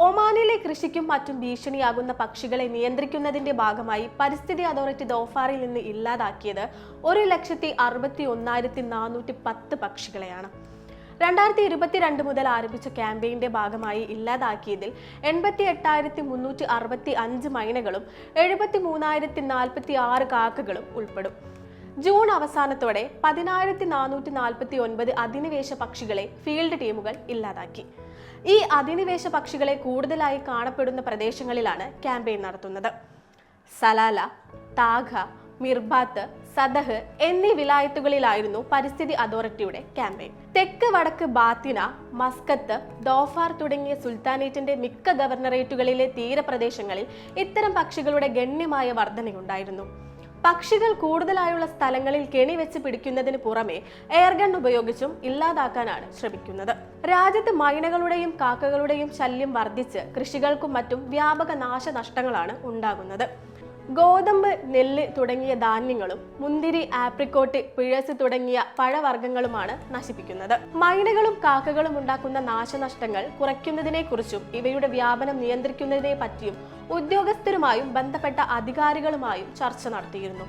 ഒമാനിലെ കൃഷിക്കും മറ്റും ഭീഷണിയാകുന്ന പക്ഷികളെ നിയന്ത്രിക്കുന്നതിന്റെ ഭാഗമായി പരിസ്ഥിതി അതോറിറ്റി ദോഫാറിൽ നിന്ന് ഇല്ലാതാക്കിയത് ഒരു ലക്ഷത്തി അറുപത്തി ഒന്നായിരത്തി നാനൂറ്റി പത്ത് പക്ഷികളെയാണ്. രണ്ടായിരത്തി ഇരുപത്തിരണ്ട് മുതൽ ആരംഭിച്ച ക്യാമ്പയിന്റെ ഭാഗമായി ഇല്ലാതാക്കിയതിൽ എൺപത്തി എട്ടായിരത്തി മുന്നൂറ്റി അറുപത്തി അഞ്ച് മൈനകളും എഴുപത്തി മൂന്നായിരത്തി നാൽപ്പത്തി ആറ് കാക്കകളും ഉൾപ്പെടും. ജൂൺ അവസാനത്തോടെ പതിനായിരത്തി നാനൂറ്റി നാൽപ്പത്തി ഒൻപത് അധിനിവേശ പക്ഷികളെ ഫീൽഡ് ടീമുകൾ ഇല്ലാതാക്കി. ഈ അധിനിവേശ പക്ഷികളെ കൂടുതലായി കാണപ്പെടുന്ന പ്രദേശങ്ങളിലാണ് ക്യാമ്പയിൻ നടത്തുന്നത്. സലാല താഘ മിർബാത്ത് സദഹ് എന്നീ വിലായത്തുകളിലായിരുന്നു പരിസ്ഥിതി അതോറിറ്റിയുടെ ക്യാമ്പയിൻ. തെക്ക് വടക്ക് ബാത്തിന മസ്കത്ത് ദോഫാർ തുടങ്ങിയ സുൽത്താനേറ്റിന്റെ മിക്ക ഗവർണറേറ്റുകളിലെ തീരപ്രദേശങ്ങളിൽ ഇത്തരം പക്ഷികളുടെ ഗണ്യമായ വർധനയുണ്ടായിരുന്നു. പക്ഷികൾ കൂടുതലായുള്ള സ്ഥലങ്ങളിൽ കെണി വെച്ച് പിടിക്കുന്നതിന് പുറമെ എയർഗൺ ഉപയോഗിച്ചും ഇല്ലാതാക്കാനാണ് ശ്രമിക്കുന്നത്. രാജ്യത്ത് മൈനകളുടെയും കാക്കകളുടെയും ശല്യം വർദ്ധിച്ച് കൃഷികൾക്കും മറ്റും വ്യാപക നാശനഷ്ടങ്ങളാണ് ഉണ്ടാകുന്നത്. ഗോതമ്പ് നെല്ല് തുടങ്ങിയ ധാന്യങ്ങളും മുന്തിരി ആപ്രിക്കോട്ട് പിഴസ് തുടങ്ങിയ പഴവർഗങ്ങളുമാണ് നശിപ്പിക്കുന്നത്. മൈനകളും കാക്കകളും ഉണ്ടാക്കുന്ന നാശനഷ്ടങ്ങൾ കുറയ്ക്കുന്നതിനെക്കുറിച്ചും ഇവയുടെ വ്യാപനം നിയന്ത്രിക്കുന്നതിനെ പറ്റിയും ഉദ്യോഗസ്ഥരുമായും ബന്ധപ്പെട്ട അധികാരികളുമായും ചർച്ച നടത്തിയിരുന്നു.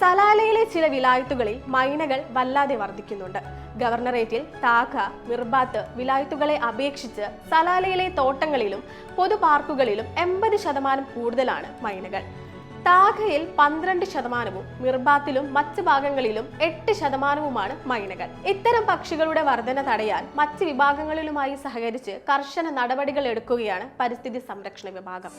സലാലയിലെ ചില വിലായത്തുകളിൽ മൈനകൾ വല്ലാതെ വർദ്ധിക്കുന്നുണ്ട്. ഗവർണറേറ്റിൽ താഖ മിർബാത്ത് വിലായത്തുകളെ അപേക്ഷിച്ച് സലാലയിലെ തോട്ടങ്ങളിലും പൊതു പാർക്കുകളിലും എൺപത് ശതമാനം കൂടുതലാണ് മൈനകൾ. താഖയിൽ പന്ത്രണ്ട് ശതമാനവും മിർബാത്തിലും മറ്റ് ഭാഗങ്ങളിലും എട്ട് ശതമാനവുമാണ് മൈനകൾ. ഇത്തരം പക്ഷികളുടെ വർധന തടയാൻ മറ്റ് വിഭാഗങ്ങളിലുമായി സഹകരിച്ച് കർശന നടപടികൾ എടുക്കുകയാണ് പരിസ്ഥിതി സംരക്ഷണ വിഭാഗം.